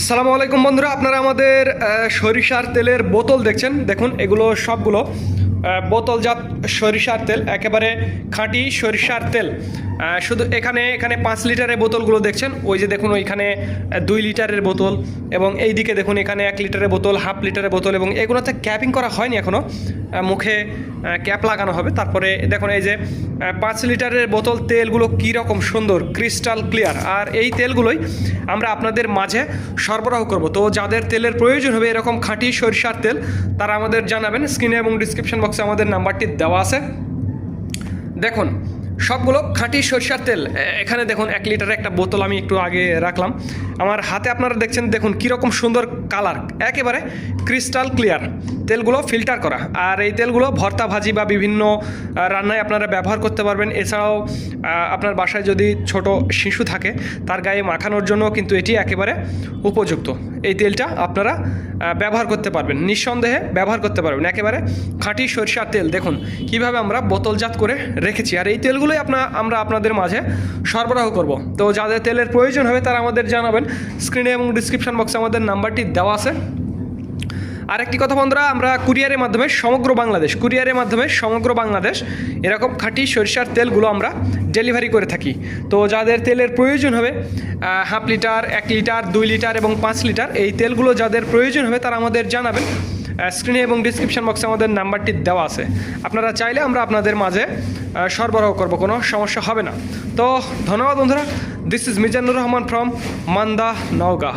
সালামু আলাইকুম বন্ধুরা, আপনারা আমাদের সরিষার তেলের বোতল দেখছেন। দেখুন, এগুলো সবগুলো বোতলজাত সরিষার তেল, একেবারে খাঁটি সরিষার তেল। শুধু এখানে এখানে পাঁচ লিটারের বোতলগুলো দেখছেন। ওই যে দেখুন, ওইখানে দুই লিটারের বোতল এবং এই দিকে দেখুন, এখানে এক লিটারের বোতল, হাফ লিটারের বোতল এবং এগুলোতে ক্যাপিং করা হয়নি এখনও মুখে ক্যাপ লাগানো হবে। তারপরে দেখুন এই যে পাঁচ লিটারের বোতল তেলগুলো কীরকম সুন্দর, ক্রিস্টাল ক্লিয়ার। আর এই তেলগুলোই আমরা আপনাদের মাঝে সরবরাহ করব। তো যাদের তেলের প্রয়োজন হবে এরকম খাঁটি সরিষার তেল, তারা আমাদের জানাবেন। স্ক্রিনে এবং ডিসক্রিপশন বক্সে আমাদের নাম্বারটি দেওয়া আছে। দেখুন সবগুলো খাঁটি সরিষার তেল। এখানে দেখুন এক লিটারের একটা বোতল আমি একটু আগে রাখলাম। আমার হাতে আপনারা দেখছেন, দেখুন কীরকম সুন্দর কালার। একেবারে ক্রিস্টাল ক্লিয়ার। তেলগুলো ফিল্টার করা। আর এই তেলগুলো ভর্তা ভাজি বা বিভিন্ন রান্নায় আপনারা ব্যবহার করতে পারবেন। এছাড়াও আপনার বাসায় যদি ছোট শিশু থাকে, তার গায়ে মাখানোর জন্য কিন্তু এটি একেবারে উপযুক্ত। এই তেলটা আপনারা ব্যবহার করতে পারবেন। নিঃসন্দেহে ব্যবহার করতে পারবেন। একেবারে খাঁটি সরিষার তেল। দেখুন, কীভাবে আমরা বোতলজাত করে রেখেছি। আর এই তেলগুলোই আপনার আমরা আপনাদের মাঝে সরবরাহ করব। তো যাদের তেলের প্রয়োজন হবে, তারা আমাদের জানাবেন। স্ক্রিনে এবং ডিসক্রিপশান বক্সে আমাদের নাম্বারটি দেওয়া আছে। আরেকটি কথা বন্ধুরা, আমরা কুরিয়ারের মাধ্যমে সমগ্র বাংলাদেশ, কুরিয়ারের মাধ্যমে সমগ্র বাংলাদেশ এরকম খাঁটি সরিষার তেলগুলো আমরা ডেলিভারি করে থাকি। তো যাদের তেলের প্রয়োজন হবে হাফ লিটার, এক লিটার, দুই লিটার এবং পাঁচ লিটার, এই তেলগুলো যাদের প্রয়োজন হবে তারা আমাদের জানাবেন। স্ক্রিনে এবং ডিসক্রিপশন বক্সে আমাদের নাম্বারটি দেওয়া আছে। আপনারা চাইলে আমরা আপনাদের মাঝে সরবরাহ করব, কোনো সমস্যা হবে না। তো ধন্যবাদ বন্ধুরা। This is Mizanur Rahman from Manda, Naogaon.